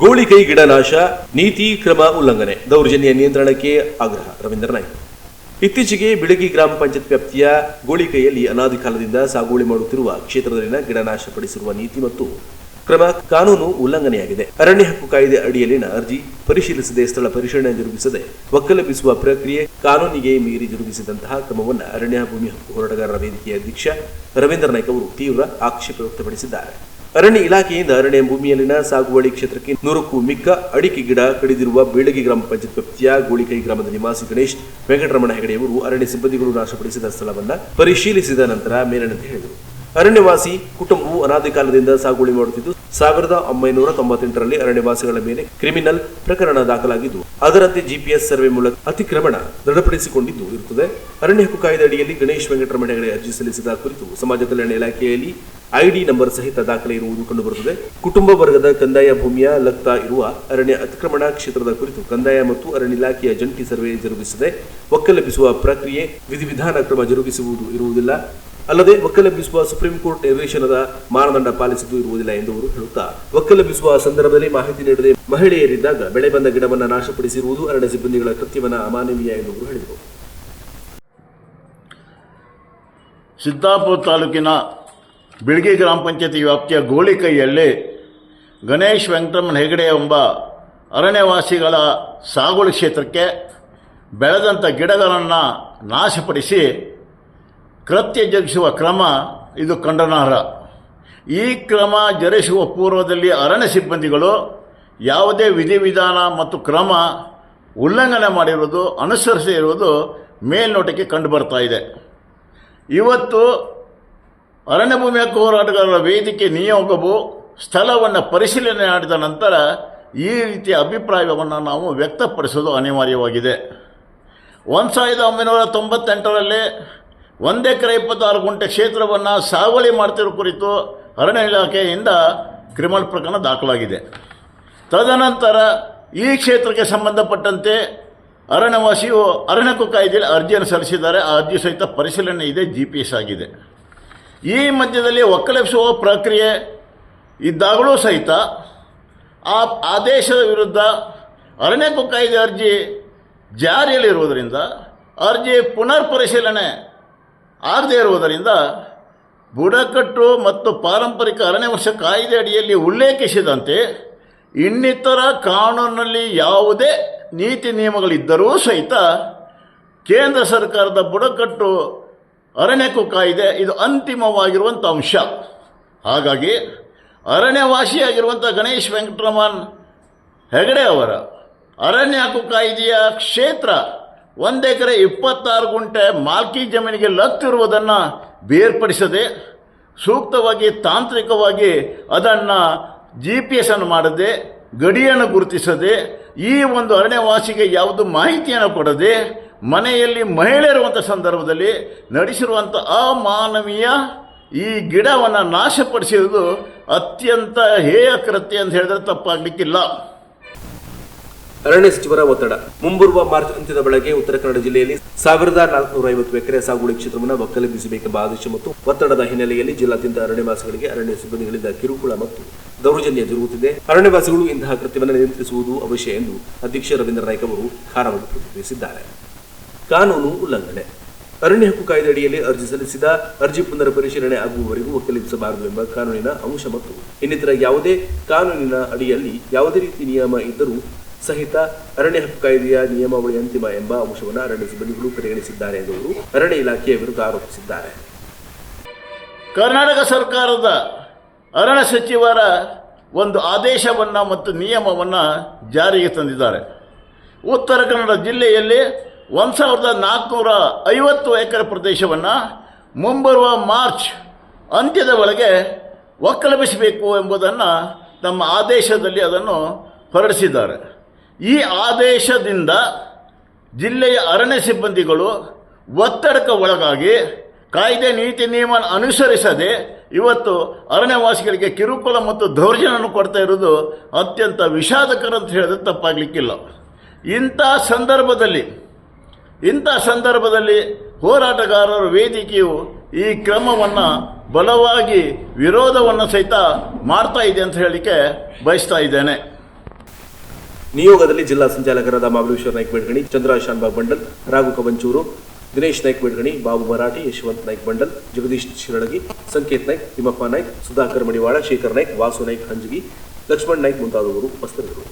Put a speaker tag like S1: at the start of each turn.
S1: ಗೋಳಿಕೈ ಗಿಡ ನಾಶ, ನೀತಿ ಕ್ರಮ ಉಲ್ಲಂಘನೆ, ದೌರ್ಜನ್ಯ ನಿಯಂತ್ರಣಕ್ಕೆ ಆಗ್ರಹ, ರವೀಂದ್ರ ನಾಯ್ಕ. ಇತ್ತೀಚೆಗೆ ಬಿಳಗಿ ಗ್ರಾಮ ಪಂಚಾಯತ್ ವ್ಯಾಪ್ತಿಯ ಗೋಳಿಕೈಯಲ್ಲಿ ಅನಾದಿ ಕಾಲದಿಂದ ಸಾಗುವಳಿ ಮಾಡುತ್ತಿರುವ ಕ್ಷೇತ್ರದಲ್ಲಿನ ಗಿಡ ನಾಶಪಡಿಸಿರುವ ನೀತಿ ಮತ್ತು ಕ್ರಮ ಕಾನೂನು ಉಲ್ಲಂಘನೆಯಾಗಿದೆ. ಅರಣ್ಯ ಹಕ್ಕು ಕಾಯ್ದೆ ಅಡಿಯಲ್ಲಿನ ಅರ್ಜಿ ಪರಿಶೀಲಿಸದೆ ಸ್ಥಳ ಪರಿಶೀಲನೆ ಜರುಗಿಸದೆ ಒಕ್ಕಲೆಬ್ಬಿಸುವ ಪ್ರಕ್ರಿಯೆ ಕಾನೂನಿಗೆ ಮೀರಿ ಜರುಗಿಸಿದಂತಹ ಕ್ರಮವನ್ನು ಅರಣ್ಯ ಭೂಮಿ ಹಕ್ಕು ಹೋರಾಟಗಾರರ ವೇದಿಕೆಯ ಅಧ್ಯಕ್ಷ ರವೀಂದ್ರ ನಾಯ್ಕ ಅವರು ತೀವ್ರ ಆಕ್ಷೇಪ ವ್ಯಕ್ತಪಡಿಸಿದ್ದಾರೆ. ಅರಣ್ಯ ಇಲಾಖೆಯಿಂದ ಅರಣ್ಯ ಭೂಮಿಯಲ್ಲಿನ ಸಾಗುವಳಿ ಕ್ಷೇತ್ರಕ್ಕೆ ನೂರಕ್ಕೂ ಮಿಕ್ಕ ಅಡಿಕೆ ಗಿಡ ಕಡಿದಿರುವ ಬೀಳಗಿ ಗ್ರಾಮ ಪಂಚಾಯತ್ ವ್ಯಾಪ್ತಿಯ ಗೋಳಿಕೈ ಗ್ರಾಮದ ನಿವಾಸಿ ಗಣೇಶ್ ವೆಂಕಟರಮಣ ಹೆಗಡೆಯವರು ಅರಣ್ಯ ಸಿಬ್ಬಂದಿಗಳು ನಾಶಪಡಿಸಿದ ಸ್ಥಳವನ್ನು ಪರಿಶೀಲಿಸಿದ ನಂತರ ಮೇಲಿನಂತೆ ಹೇಳಿದರು. ಅರಣ್ಯವಾಸಿ ಕುಟುಂಬವು ಅನಾದಿ ಕಾಲದಿಂದ ಸಾಗುವಳಿ ಮಾಡುತ್ತಿದ್ದು, ಸಾವಿರದ ಒಂಬೈನೂರ ತೊಂಬತ್ತೆಂಟರಲ್ಲಿ ಅರಣ್ಯವಾಸಿಗಳ ಮೇಲೆ ಕ್ರಿಮಿನಲ್ ಪ್ರಕರಣ ದಾಖಲಾಗಿದ್ದು, ಅದರಂತೆ ಜಿಪಿಎಸ್ ಸರ್ವೆ ಮೂಲಕ ಅತಿಕ್ರಮಣ ದೃಢಪಡಿಸಿಕೊಂಡಿದ್ದು ಇರುತ್ತದೆ. ಅರಣ್ಯ ಹಕ್ಕು ಕಾಯ್ದೆ ಅಡಿಯಲ್ಲಿ ಗಣೇಶ್ ವೆಂಕಟರಮಣ ಹೆಗಡೆ ಅರ್ಜಿ ಸಲ್ಲಿಸಿದ ಕುರಿತು ಸಮಾಜ ಕಲ್ಯಾಣ ಇಲಾಖೆಯಲ್ಲಿ ಐಡಿ ನಂಬರ್ ಸಹಿತ ದಾಖಲೆ ಇರುವುದು ಕಂಡುಬರುತ್ತದೆ. ಕುಟುಂಬ ವರ್ಗದ ಕಂದಾಯ ಭೂಮಿಯ ಲಗ್ತಾ ಇರುವ ಅರಣ್ಯ ಅತಿಕ್ರಮಣ ಕ್ಷೇತ್ರದ ಕುರಿತು ಕಂದಾಯ ಮತ್ತು ಅರಣ್ಯ ಇಲಾಖೆಯ ಜಂಟಿ ಸರ್ವೆ ಜರುಗಿಸಿದೆ. ಒಕ್ಕಲೆಬ್ಬಿಸುವ ಪ್ರಕ್ರಿಯೆ ವಿಧಿವಿಧಾನ ಕ್ರಮ ಜರುಗಿಸುವುದು ಇರುವುದಿಲ್ಲ. ಅಲ್ಲದೆ ಒಕ್ಕಲೆಬ್ಬಿಸುವ ಸುಪ್ರೀಂ ಕೋರ್ಟ್ ನಿರ್ದೇಶನದ ಮಾನದಂಡ ಪಾಲಿಸಿದ್ದು ಇರುವುದಿಲ್ಲ ಎಂದು ಅವರು ಹೇಳುತ್ತಾ ಒಕ್ಕಲೆಬ್ಬಿಸುವ ಸಂದರ್ಭದಲ್ಲಿ ಮಾಹಿತಿ ನೀಡದೆ ಮಹಿಳೆಯರಿದ್ದಾಗ ಬೆಳೆ ಬಂದ ಗಿಡವನ್ನು ನಾಶಪಡಿಸಿರುವುದು ಅರಣ್ಯ ಸಿಬ್ಬಂದಿಗಳ ಕೃತ್ಯವನ್ನು ಅಮಾನವೀಯ ಎಂದು ಅವರು ಹೇಳಿದರು.
S2: ಸಿದ್ದಾಪುರ ತಾಲೂಕಿನ ಬಿಳ್ಗಿ ಗ್ರಾಮ ಪಂಚಾಯತಿ ವ್ಯಾಪ್ತಿಯ ಗೋಳಿಕೈಯಲ್ಲಿ ಗಣೇಶ್ ವೆಂಕಟರಮಣ ಹೆಗಡೆ ಎಂಬ ಅರಣ್ಯವಾಸಿಗಳ ಸಾಗುವಳಿ ಕ್ಷೇತ್ರಕ್ಕೆ ಬೆಳೆದಂಥ ಗಿಡಗಳನ್ನು ನಾಶಪಡಿಸಿ ಕೃತ್ಯ ಜಗಿಸುವ ಕ್ರಮ ಇದು ಖಂಡನಾರ್ಹ ಈ ಕ್ರಮ ಜರುಗಿಸುವ ಪೂರ್ವದಲ್ಲಿ ಅರಣ್ಯ ಸಿಬ್ಬಂದಿಗಳು ಯಾವುದೇ ವಿಧಿವಿಧಾನ ಮತ್ತು ಕ್ರಮ ಉಲ್ಲಂಘನೆ ಮಾಡಿರುವುದು ಅನುಸರಿಸಿರುವುದು ಮೇಲ್ನೋಟಕ್ಕೆ ಕಂಡುಬರ್ತಾ ಇದೆ. ಇವತ್ತು ಅರಣ್ಯ ಭೂಮಿ ಹಕ್ಕು ಹೋರಾಟಗಾರರ ವೇದಿಕೆ, ನಿಯೋಗವು ಸ್ಥಳವನ್ನು ಪರಿಶೀಲನೆ ಮಾಡಿದ ನಂತರ ಈ ರೀತಿಯ ಅಭಿಪ್ರಾಯವನ್ನು ನಾವು ವ್ಯಕ್ತಪಡಿಸೋದು ಅನಿವಾರ್ಯವಾಗಿದೆ. ಒಂದು ಸಾವಿರದ ಒಂಬೈನೂರ ತೊಂಬತ್ತೆಂಟರಲ್ಲಿ ಒಂದು ಎಕರೆ ಇಪ್ಪತ್ತಾರು ಗುಂಟೆ ಕ್ಷೇತ್ರವನ್ನು ಸಾಗುವಳಿ ಮಾಡ್ತಿರೋ ಕುರಿತು ಅರಣ್ಯ ಇಲಾಖೆಯಿಂದ ಕ್ರಿಮಿನಲ್ ಪ್ರಕರಣ ದಾಖಲಾಗಿದೆ. ತದನಂತರ ಈ ಕ್ಷೇತ್ರಕ್ಕೆ ಸಂಬಂಧಪಟ್ಟಂತೆ ಅರಣ್ಯವಾಸಿಯು ಅರಣ್ಯಕ್ಕೂ ಕಾಯ್ದೆಯಲ್ಲಿ ಅರ್ಜಿಯನ್ನು ಸಲ್ಲಿಸಿದ್ದಾರೆ. ಆ ಅರ್ಜಿ ಸಹಿತ ಪರಿಶೀಲನೆ ಇದೆ ಜಿ ಪಿ ಎಸ್ ಆಗಿದೆ. ಈ ಮಧ್ಯದಲ್ಲಿ ಒಕ್ಕಲೆಬ್ಸುವ ಪ್ರಕ್ರಿಯೆ ಇದ್ದಾಗಲೂ ಸಹಿತ ಆ ಆದೇಶದ ವಿರುದ್ಧ ಅರಣ್ಯಕ್ಕೂ ಕಾಯ್ದೆ ಅರ್ಜಿ ಜಾರಿಯಲ್ಲಿರುವುದರಿಂದ ಅರ್ಜಿ ಪುನರ್ ಪರಿಶೀಲನೆ ಆಗದೇ ಇರುವುದರಿಂದ ಬುಡಕಟ್ಟು ಮತ್ತು ಪಾರಂಪರಿಕ ಅರಣ್ಯ ವರ್ಷ ಕಾಯ್ದೆ ಅಡಿಯಲ್ಲಿ ಉಲ್ಲೇಖಿಸಿದಂತೆ ಇನ್ನಿತರ ಕಾನೂನಿನಲ್ಲಿ ಯಾವುದೇ ನೀತಿ ನಿಯಮಗಳಿದ್ದರೂ ಸಹಿತ ಕೇಂದ್ರ ಸರ್ಕಾರದ ಬುಡಕಟ್ಟು ಅರಣ್ಯಕ್ಕೂ ಕಾಯ್ದೆ ಇದು ಅಂತಿಮವಾಗಿರುವಂಥ ಅಂಶ. ಹಾಗಾಗಿ ಅರಣ್ಯವಾಸಿಯಾಗಿರುವಂಥ ಗಣೇಶ್ ವೆಂಕಟರಮನ್ ಹೆಗಡೆ ಅವರ ಅರಣ್ಯ ಹಕ್ಕು ಕಾಯ್ದೆಯ ಕ್ಷೇತ್ರ ಒಂದು ಎಕರೆ ಇಪ್ಪತ್ತಾರು ಗುಂಟೆ ಮಾಲ್ಕಿ ಜಮೀನಿಗೆ ಲತ್ತಿರುವುದನ್ನು ಬೇರ್ಪಡಿಸದೆ ಸೂಕ್ತವಾಗಿ ತಾಂತ್ರಿಕವಾಗಿ ಅದನ್ನು ಜಿ ಪಿ ಎಸ್ ಅನ್ನು ಮಾಡದೆ, ಗಡಿಯನ್ನು ಗುರುತಿಸದೆ, ಈ ಒಂದು ಅರಣ್ಯವಾಸಿಗೆ ಯಾವುದು ಮಾಹಿತಿಯನ್ನು ಕೊಡದೆ, ಮನೆಯಲ್ಲಿ ಮಹಿಳೆ ಇರುವಂಥ ಸಂದರ್ಭದಲ್ಲಿ ನಡೆಸಿರುವಂಥ ಅಮಾನವೀಯ ಈ ಗಿಡವನ್ನು ನಾಶಪಡಿಸಿರುವುದು ಅತ್ಯಂತ ಹೇಯ ಕೃತ್ಯ ಅಂತ ಹೇಳಿದ್ರೆ ತಪ್ಪಾಗಲಿಕ್ಕಿಲ್ಲ.
S1: ಅರಣ್ಯ ಸಚಿವರ ಒತ್ತಡ. ಮುಂಬರುವ ಮಾರ್ಚ್ ಅಂತ್ಯದ ಬೆಳಗ್ಗೆ ಉತ್ತರ ಕನ್ನಡ ಜಿಲ್ಲೆಯಲ್ಲಿ ಸಾವಿರದ ನಾಲ್ಕುನೂರ ಐವತ್ತು ಎಕರೆ ಸಾಗುವಳಿ ಕ್ಷೇತ್ರವನ್ನು ಒಕ್ಕಲೆಬ್ಬಿಸಬೇಕೆಂಬ ಆದೇಶ ಮತ್ತು ಒತ್ತಡದ ಹಿನ್ನೆಲೆಯಲ್ಲಿ ಜಿಲ್ಲಾದ್ಯಂತ ಅರಣ್ಯವಾಸಿಗಳಿಗೆ ಅರಣ್ಯ ಸಿಬ್ಬಂದಿಗಳಿಂದ ಕಿರುಕುಳ ಮತ್ತು ದೌರ್ಜನ್ಯ ಜರುಗುತ್ತಿದೆ ಅರಣ್ಯವಾಸಿಗಳು ಇಂತಹ ಕೃತ್ಯವನ್ನು ನಿಯಂತ್ರಿಸುವುದು ಅವಶ್ಯ ಎಂದು ಅಧ್ಯಕ್ಷ ರವೀಂದ್ರ ನಾಯ್ಕ ಅವರು ಖಾರವಾಗಿ ಪ್ರತಿಕ್ರಿಯಿಸಿದ್ದಾರೆ. ಕಾನೂನು ಉಲ್ಲಂಘನೆ. ಅರಣ್ಯ ಹಕ್ಕು ಕಾಯ್ದೆ ಅಡಿಯಲ್ಲಿ ಅರ್ಜಿ ಸಲ್ಲಿಸಿದ, ಅರ್ಜಿ ಪುನರ್ ಪರಿಶೀಲನೆ ಆಗುವವರೆಗೂ ಒಕ್ಕಲೆಬ್ಬಿಸಬಾರದು ಎಂಬ ಕಾನೂನಿನ ಅಂಶ ಮತ್ತು ಇನ್ನಿತರ ಯಾವುದೇ ಕಾನೂನಿನ ಅಡಿಯಲ್ಲಿ ಯಾವುದೇ ರೀತಿ ನಿಯಮ ಇದ್ದರೂ ಸಹಿತ ಅರಣ್ಯ ಹಕ್ಕು ಕಾಯ್ದೆಯ ನಿಯಮಾವಳಿ ಅಂತಿಮ ಎಂಬ ಅಂಶವನ್ನು ಅರಣ್ಯ ಸಿಬ್ಬಂದಿಗಳು ಪರಿಗಣಿಸಿದ್ದಾರೆ ಎಂದು ಅವರು ಅರಣ್ಯ ಇಲಾಖೆಯ ವಿರುದ್ಧ ಆರೋಪಿಸಿದ್ದಾರೆ.
S2: ಕರ್ನಾಟಕ ಸರ್ಕಾರದ ಅರಣ್ಯ ಸಚಿವರ ಒಂದು ಆದೇಶವನ್ನು ಮತ್ತು ನಿಯಮವನ್ನು ಜಾರಿಗೆ ತಂದಿದ್ದಾರೆ. ಉತ್ತರ ಕನ್ನಡ ಜಿಲ್ಲೆಯಲ್ಲಿ ಒಂದು ಸಾವಿರದ ನಾಲ್ಕುನೂರ ಐವತ್ತು ಎಕರೆ ಪ್ರದೇಶವನ್ನು ಮುಂಬರುವ ಮಾರ್ಚ್ ಅಂತ್ಯದ ಒಳಗೆ ಒಕ್ಕಲಬಿಸಬೇಕು ಎಂಬುದನ್ನು ತಮ್ಮ ಆದೇಶದಲ್ಲಿ ಅದನ್ನು ಹೊರಡಿಸಿದ್ದಾರೆ. ಈ ಆದೇಶದಿಂದ ಜಿಲ್ಲೆಯ ಅರಣ್ಯ ಸಿಬ್ಬಂದಿಗಳು ಒತ್ತಡಕ್ಕೆ ಒಳಗಾಗಿ ಕಾಯ್ದೆ ನೀತಿ ನಿಯಮ ಅನುಸರಿಸದೆ ಇವತ್ತು ಅರಣ್ಯವಾಸಿಗಳಿಗೆ ಕಿರುಕುಳ ಮತ್ತು ದೌರ್ಜನ್ಯವನ್ನು ಕೊಡ್ತಾ ಇರೋದು ಅತ್ಯಂತ ವಿಷಾದಕರ ಅಂತ ಹೇಳಿದ್ರೆ ತಪ್ಪಾಗಲಿಕ್ಕಿಲ್ಲ. ಇಂಥ ಸಂದರ್ಭದಲ್ಲಿ ಇಂಥ ಸಂದರ್ಭದಲ್ಲಿ ಹೋರಾಟಗಾರರ ವೇದಿಕೆಯು ಈ ಕ್ರಮವನ್ನು ಬಲವಾಗಿ ವಿರೋಧವನ್ನು ಸಹಿತ ಮಾಡ್ತಾ ಇದೆ ಅಂತ ಹೇಳಲಿಕ್ಕೆ ಬಯಸ್ತಾ ಇದ್ದೇನೆ.
S1: ನಿಯೋಗದಲ್ಲಿ ಜಿಲ್ಲಾ ಸಂಚಾಲಕರಾದ ಮಹಾಬಲೇಶ್ವರ ನಾಯ್ಕ ಬೇಡ್ಗಣಿ ಚಂದ್ರಶಾನ್ ಶಾನ್ಬಾಗ್ ಬಂಡಲ್ ರಾಘು ಕವಂಚೂರು ದಿನೇಶ್ ನಾಯ್ಕ ಬೇಡ್ಗಣಿ ಬಾಬು ಮರಾಠಿ, ಯಶವಂತ್ ನಾಯ್ಕ ಬಂಡಲ್ ಜಗದೀಶ್ ಶಿರಳಗಿ, ಸಂಕೇತ್ ನಾಯ್ಕ್, ತಿಮ್ಮಪ್ಪ ನಾಯ್ಕ್, ಸುಧಾಕರ್ ಮಡಿವಾಳ, ಶೇಖರ್ ನಾಯ್ಕ್, ವಾಸು ನಾಯ್ಕ್, ಹಂಜಗಿ, ಲಕ್ಷ್ಮಣ್ ನಾಯ್ಕ್ ಮುಂತಾದವರು ಉಪಸ್ಥಿತರಿದ್ದರು.